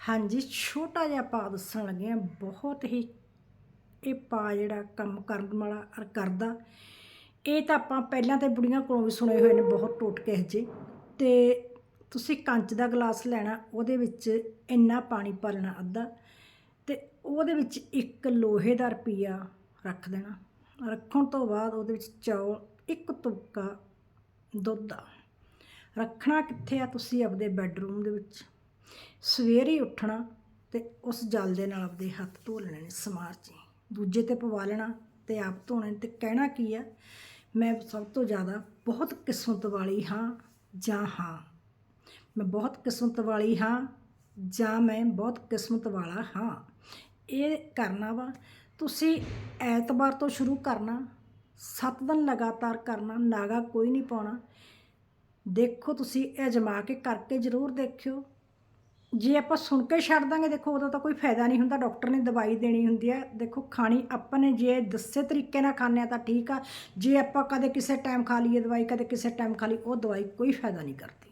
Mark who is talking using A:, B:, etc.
A: ਹਾਂਜੀ, ਛੋਟਾ ਜਿਹਾ ਪਾ ਦੱਸਣ ਲੱਗੇ ਆ ਬਹੁਤ ਹੀ ਇਹ ਪਾ ਜਿਹੜਾ ਕੰਮ ਕਰਨ ਵਾਲਾ ਔਰ ਕਰਦਾ, ਇਹ ਤਾਂ ਆਪਾਂ ਪਹਿਲਾਂ ਤੇ ਬੁੜੀਆਂ ਕੋਲੋਂ ਵੀ ਸੁਣੇ ਹੋਏ ਨੇ ਬਹੁਤ ਟੋਟਕੇ ਇਹ ਜਿਹੇ। ਤੇ ਤੁਸੀਂ ਕੰਚ ਦਾ ਗਲਾਸ ਲੈਣਾ, ਉਹਦੇ ਵਿੱਚ ਇੰਨਾ ਪਾਣੀ ਪਾ ਲੈਣਾ ਅੱਧਾ, ਤੇ ਉਹਦੇ ਵਿੱਚ ਇੱਕ ਲੋਹੇ ਦਾ ਰੁਪਈਆ ਰੱਖ ਦੇਣਾ। ਰੱਖਣ ਤੋਂ ਬਾਅਦ ਉਹਦੇ ਵਿੱਚ ਚੌਲ, ਇੱਕ ਤੁਪਕਾ ਦੁੱਧ। ਦਾ ਰੱਖਣਾ ਕਿੱਥੇ ਆ ਤੁਸੀਂ ਆਪਦੇ ਬੈੱਡਰੂਮ ਦੇ ਵਿੱਚ? ਸਵੇਰੇ ਉੱਠਣਾ ਤੇ ਉਸ ਜਲ ਦੇ ਨਾਲ ਆਪਦੇ ਹੱਥ ਧੋ ਲੈਣੇ ਨੇ, ਸਮਾਰ 'ਚ ਦੂਜੇ ਤੇ ਪਵਾ ਲੈਣਾ ਤੇ ਆਪ ਧੋਣੇ ਤੇ ਕਹਿਣਾ ਕੀ ਆ? ਮੈਂ ਸਭ ਤੋਂ ਜ਼ਿਆਦਾ ਬਹੁਤ ਕਿਸਮਤ ਵਾਲੀ ਹਾਂ ਜਾਂ ਹਾਂ? ਮੈਂ ਬਹੁਤ ਕਿਸਮਤ ਵਾਲੀ ਹਾਂ ਜਾਂ ਮੈਂ ਬਹੁਤ ਕਿਸਮਤ ਵਾਲਾ ਹਾਂ? ਇਹ ਕਰਨਾ ਵਾ। ਤੁਸੀਂ ਐਤਵਾਰ ਤੋਂ ਸ਼ੁਰੂ ਕਰਨਾ 7 ਦਿਨ ਲਗਾਤਾਰ ਕਰਨਾ, ਨਾਗਾ ਕੋਈ ਨਹੀਂ ਪਾਉਣਾ। ਦੇਖੋ ਤੁਸੀਂ ਇਹ ਅਜਮਾ ਕੇ ਕਰਕੇ ਜ਼ਰੂਰ ਦੇਖਿਓ। ਜੇ ਆਪਾਂ ਸੁਣ ਕੇ ਛੱਡ ਦਾਂਗੇ, ਦੇਖੋ ਉਦੋਂ ਤਾਂ ਕੋਈ ਫਾਇਦਾ ਨਹੀਂ ਹੁੰਦਾ, ਡਾਕਟਰ ਨੇ ਦਵਾਈ ਦੇਣੀ ਹੁੰਦੀ ਹੈ। ਦੇਖੋ, ਖਾਣੀ ਆਪਾਂ ਨੇ, ਜੇ ਦੱਸੇ ਤਰੀਕੇ ਨਾਲ ਖਾਂਦੇ ਆ ਤਾਂ ਠੀਕ ਆ। ਜੇ ਆਪਾਂ ਕਦੇ ਕਿਸੇ ਟਾਈਮ ਖਾ ਲਈਏ ਦਵਾਈ, ਕਦੇ ਕਿਸੇ ਟਾਈਮ ਖਾ ਲਈ ਉਹ ਦਵਾਈ ਕੋਈ ਫਾਇਦਾ ਨਹੀਂ ਕਰਦੀ।